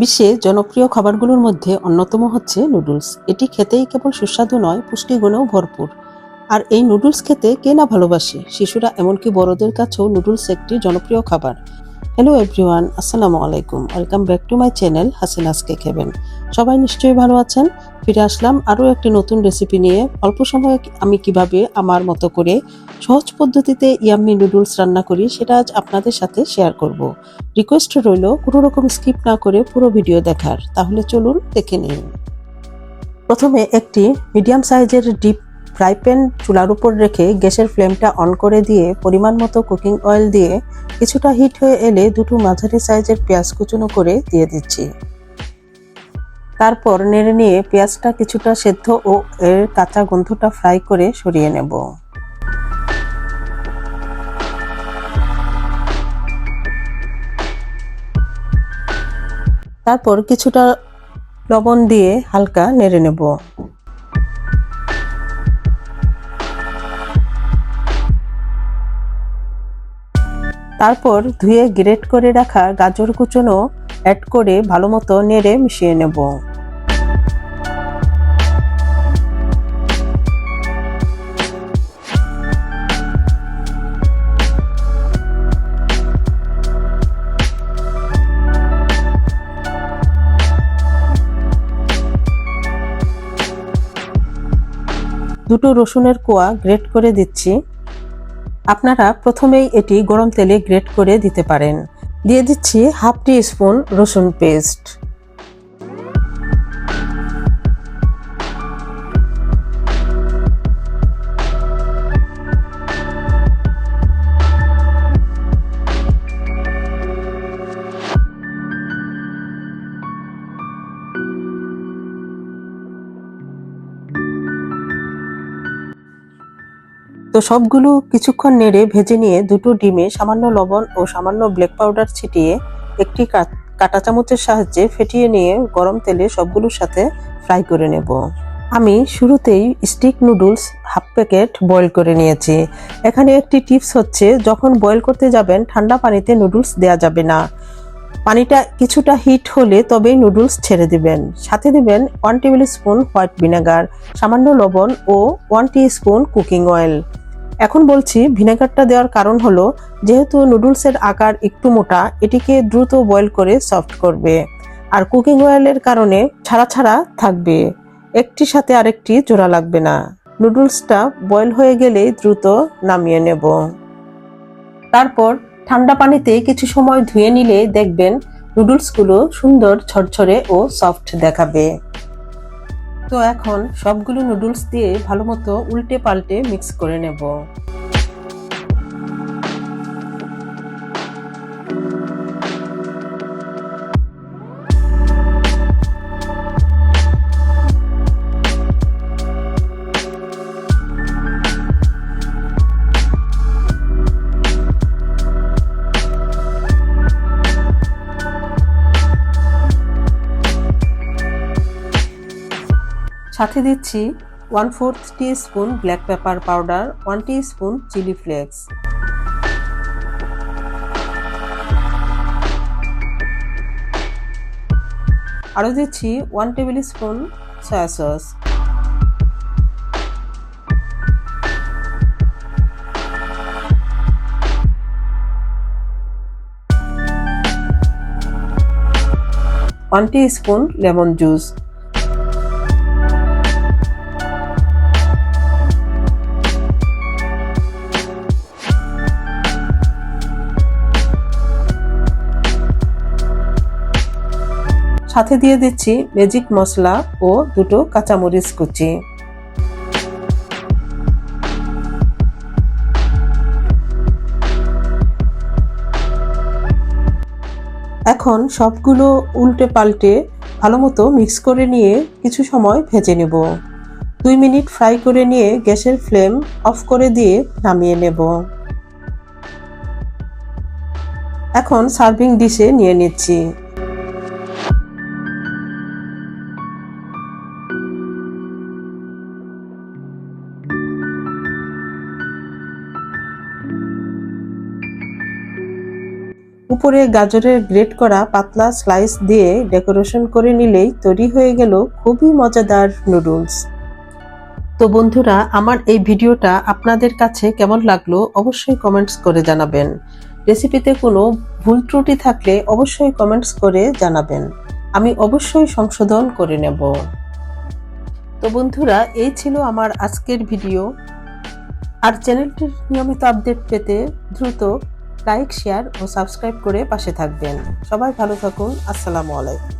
বিশ্বে জনপ্রিয় খাবারগুলোর মধ্যে অন্যতম হচ্ছে নুডলস। এটি খেতেই কেবল সুস্বাদু নয়, পুষ্টিগুণেও ভরপুর। আর এই নুডলস খেতে কে না ভালোবাসে? শিশুরা এমনকি বড়দের কাছেও নুডলস একটি জনপ্রিয় খাবার। হ্যালো এভরিওয়ান আসসালামু আলাইকুম। Welcome back to my channel হাসিনাসকে খেবেন সবাই নিশ্চয়ই ভালো আছেন? ফিরে আসলাম আরও একটি নতুন রেসিপি নিয়ে। অল্প সময়ে আমি কীভাবে আমার মতো করে সহজ পদ্ধতিতে ইয়াম্মি নুডলস রান্না করি সেটা আজ আপনাদের সাথে শেয়ার করব। রিকোয়েস্ট রইল, কোনো রকম স্কিপ না করে পুরো ভিডিও দেখার। তাহলে চলুন দেখে নিন প্রথমে একটি মিডিয়াম সাইজের ডিপ ফ্রাই প্যান চুলার উপর রেখে গ্যাসের ফ্লেমটা অন করে দিয়ে পরিমাণ মতো কুকিং অয়েল দিয়ে কিছুটা হিট হয়ে এলে দুটো মাঝারি সাইজের পেঁয়াজ কুচুনো করে দিয়ে দিচ্ছি। তারপর নেড়ে নিয়ে পেঁয়াজটা কিছুটা সেদ্ধ ও এর কাঁচা গন্ধটা ফ্রাই করে সরিয়ে নেব। তারপর কিছুটা লবণ দিয়ে হালকা নেড়ে নেব। তারপর ধুয়ে গ্রেট করে রাখা গাজর কুচনো অ্যাড করে ভালো মতো নেড়ে মিশিয়ে নেব। দুটো রসুনের কোয়া গ্রেট করে দিচ্ছি। আপনারা প্রথমেই এটি গরম তেলে গ্রেট করে দিতে পারেন। দিয়ে দিচ্ছি হাফ টি স্পুন রসুন পেস্ট। তো সবগুলো কিছুক্ষণ নেড়ে ভেজে নিয়ে দুটো ডিমে সামান্য লবণ ও সামান্য ব্ল্যাক পাউডার ছিটিয়ে একটি কাটা চামচের সাহায্যে ফেটিয়ে নিয়ে গরম তেলে সবগুলোর সাথে ফ্রাই করে নেব। আমি শুরুতেই stick noodles half packet boil করে নিয়েছি। এখানে একটি টিপস হচ্ছে, যখন বয়েল করতে যাবেন, ঠান্ডা পানিতে নুডলস দেওয়া যাবে না। পানিটা কিছুটা হিট হলে তবেই নুডলস ছেড়ে দিবেন। সাথে দিবেন one tablespoon white vinegar সামান্য লবণ ও one teaspoon cooking oil এখন বলছি, ভিনেগারটা দেওয়ার কারণ হলো, যেহেতু নুডলসের আকার একটু মোটা, এটিকে দ্রুত বয়েল করে সফট করবে। আর কুকিং অয়েলের কারণে ছাড়া ছাড়া থাকবে। একটির সাথে আরেকটি জোড়া লাগবে না। নুডলসটা বয়েল হয়ে গেলেই দ্রুত নামিয়ে নেব। তারপর ঠান্ডা পানিতে কিছু সময় ধুয়ে নিলে দেখবেন নুডলসগুলো সুন্দর ছড়ছড়ে ও সফট দেখাবে। তো এখন সবগুলো নুডলস দিয়ে ভালো মতো উল্টে পাল্টে মিক্স করে নেব। সাথে দিচ্ছি one fourth spoon black pepper powder one teaspoon chilli flakes আরও দিচ্ছি one tablespoon soya sauce one teaspoon lemon juice সাথে দিয়ে দিচ্ছি ম্যাজিক মশলা ও দুটো কাঁচামরিচ কুচি। এখন সবগুলো উল্টে পাল্টে ভালো মতো মিক্স করে নিয়ে কিছু সময় ভেজে নেব। দুই মিনিট ফ্রাই করে নিয়ে গ্যাসের ফ্লেম অফ করে দিয়ে নামিয়ে নেব। এখন সার্ভিং ডিশে নিয়ে নিচ্ছি। উপরে গাজরের গ্রেট করা পাতলা স্লাইস দিয়ে ডেকোরেশন করে নিলেই তৈরি হয়ে গেল খুবই মজাদার নুডলস। তো বন্ধুরা, আমার এই ভিডিওটা আপনাদের কাছে কেমন লাগল অবশ্যই কমেন্টস করে জানাবেন। রেসিপিতে কোনো ভুল ত্রুটি থাকলে অবশ্যই কমেন্টস করে জানাবেন। আমি অবশ্যই সংশোধন করে নেব। তো বন্ধুরা, এই ছিল আমার আজকের ভিডিও। আর চ্যানেলটির নিয়মিত আপডেট পেতে দ্রুত লাইক শেয়ার ও সাবস্ক্রাইব করে পাশে থাকবেন। সবাই ভালো থাকুন। আসসালামু আলাইকুম।